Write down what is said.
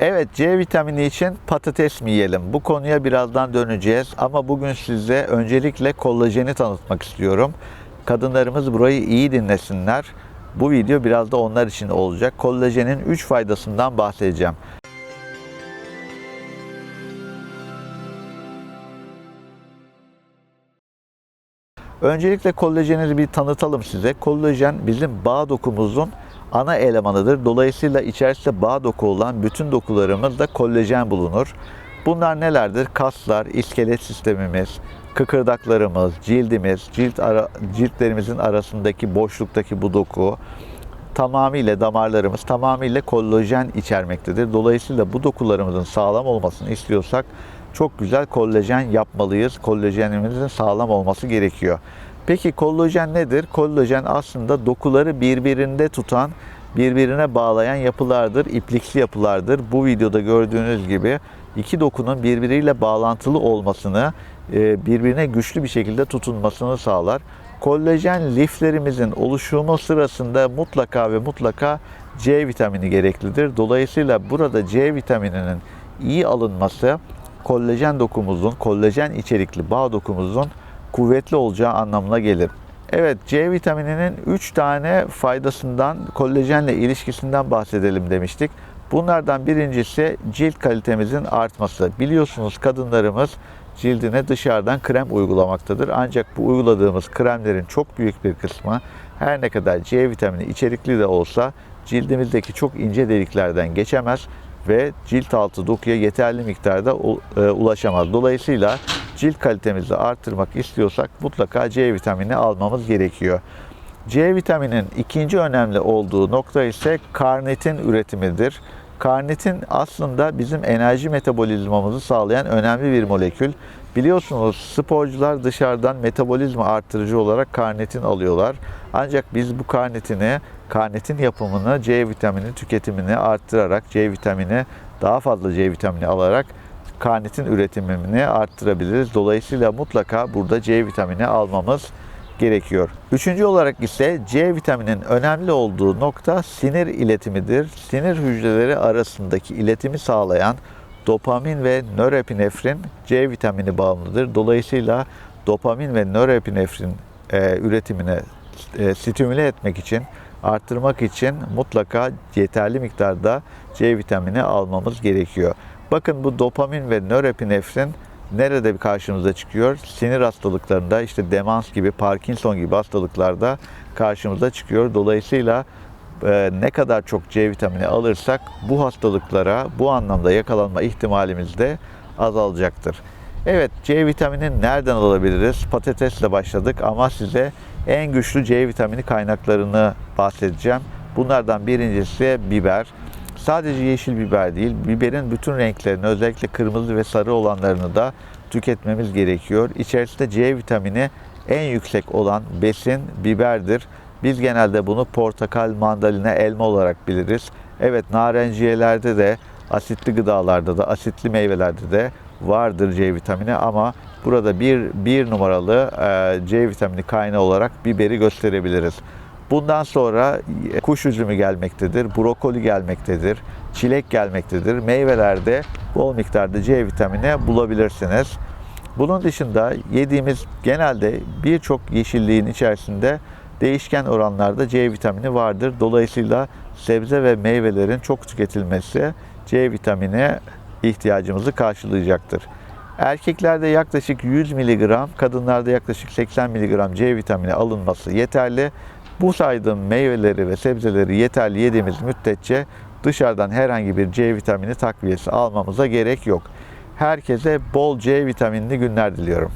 Evet C vitamini için patates mi yiyelim? Bu konuya birazdan döneceğiz ama bugün size öncelikle kollajeni tanıtmak istiyorum. Kadınlarımız burayı iyi dinlesinler. Bu video biraz da onlar için olacak. Kollajenin 3 faydasından bahsedeceğim. Öncelikle kollajeni bir tanıtalım size. Kollajen bizim bağ dokumuzun ana elemanıdır. Dolayısıyla içerisinde bağ doku olan bütün dokularımızda kollajen bulunur. Bunlar nelerdir? Kaslar, iskelet sistemimiz, kıkırdaklarımız, cildimiz, cilt ara, ciltlerimizin arasındaki boşluktaki bu doku, tamamıyla damarlarımız tamamıyla kollajen içermektedir. Dolayısıyla bu dokularımızın sağlam olmasını istiyorsak çok güzel kollajen yapmalıyız. Kollajenimizin sağlam olması gerekiyor. Peki kollajen nedir? Kollajen aslında dokuları birbirinde tutan, birbirine bağlayan yapılardır, ipliksi yapılardır. Bu videoda gördüğünüz gibi iki dokunun birbiriyle bağlantılı olmasını, e, birbirine güçlü bir şekilde tutunmasını sağlar. Kollajen liflerimizin oluşumu sırasında mutlaka ve mutlaka C vitamini gereklidir. Dolayısıyla burada C vitamininin iyi alınması kollajen dokumuzun, kollajen içerikli bağ dokumuzun kuvvetli olacağı anlamına gelir. Evet, C vitamininin 3 tane faydasından, kollajenle ilişkisinden bahsedelim demiştik. Bunlardan birincisi cilt kalitemizin artması. Biliyorsunuz kadınlarımız cildine dışarıdan krem uygulamaktadır. Ancak bu uyguladığımız kremlerin çok büyük bir kısmı her ne kadar C vitamini içerikli de olsa cildimizdeki çok ince deliklerden geçemez ve cilt altı dokuya yeterli miktarda ulaşamaz. Dolayısıyla cilt kalitemizi arttırmak istiyorsak mutlaka C vitamini almamız gerekiyor. C vitaminin ikinci önemli olduğu nokta ise karnitin üretimidir. Karnitin aslında bizim enerji metabolizmamızı sağlayan önemli bir molekül. Biliyorsunuz sporcular dışarıdan metabolizma arttırıcı olarak karnitin alıyorlar. Ancak biz bu karnitini, karnitin yapımını C vitamini tüketimini arttırarak C vitamini daha fazla C vitamini alarak karnitin üretimini arttırabiliriz. Dolayısıyla mutlaka burada C vitamini almamız gerekiyor. Üçüncü olarak ise C vitaminin önemli olduğu nokta sinir iletimidir. Sinir hücreleri arasındaki iletimi sağlayan dopamin ve nörepinefrin C vitamini bağımlıdır. Dolayısıyla dopamin ve nörepinefrin e, üretimine e, stimüle etmek için, arttırmak için mutlaka yeterli miktarda C vitamini almamız gerekiyor. Bakın bu dopamin ve nörepinefrin nerede karşımıza çıkıyor? Sinir hastalıklarında işte demans gibi, Parkinson gibi hastalıklarda karşımıza çıkıyor. Dolayısıyla e, ne kadar çok C vitamini alırsak bu hastalıklara bu anlamda yakalanma ihtimalimiz de azalacaktır. Evet C vitamini nereden alabiliriz? Patatesle başladık ama size en güçlü C vitamini kaynaklarını bahsedeceğim. Bunlardan birincisi biber. Sadece yeşil biber değil, biberin bütün renklerini özellikle kırmızı ve sarı olanlarını da tüketmemiz gerekiyor. İçerisinde C vitamini en yüksek olan besin biberdir. Biz genelde bunu portakal, mandalina, elma olarak biliriz. Evet narenciyelerde de, asitli gıdalarda da, asitli meyvelerde de vardır C vitamini ama burada bir, bir numaralı C vitamini kaynağı olarak biberi gösterebiliriz. Bundan sonra kuş üzümü gelmektedir, brokoli gelmektedir, çilek gelmektedir. Meyvelerde bol miktarda C vitamini bulabilirsiniz. Bunun dışında yediğimiz genelde birçok yeşilliğin içerisinde değişken oranlarda C vitamini vardır. Dolayısıyla sebze ve meyvelerin çok tüketilmesi C vitamini ihtiyacımızı karşılayacaktır. Erkeklerde yaklaşık 100 mg, kadınlarda yaklaşık 80 mg C vitamini alınması yeterli. Bu saydığım meyveleri ve sebzeleri yeterli yediğimiz müddetçe dışarıdan herhangi bir C vitamini takviyesi almamıza gerek yok. Herkese bol C vitaminli günler diliyorum.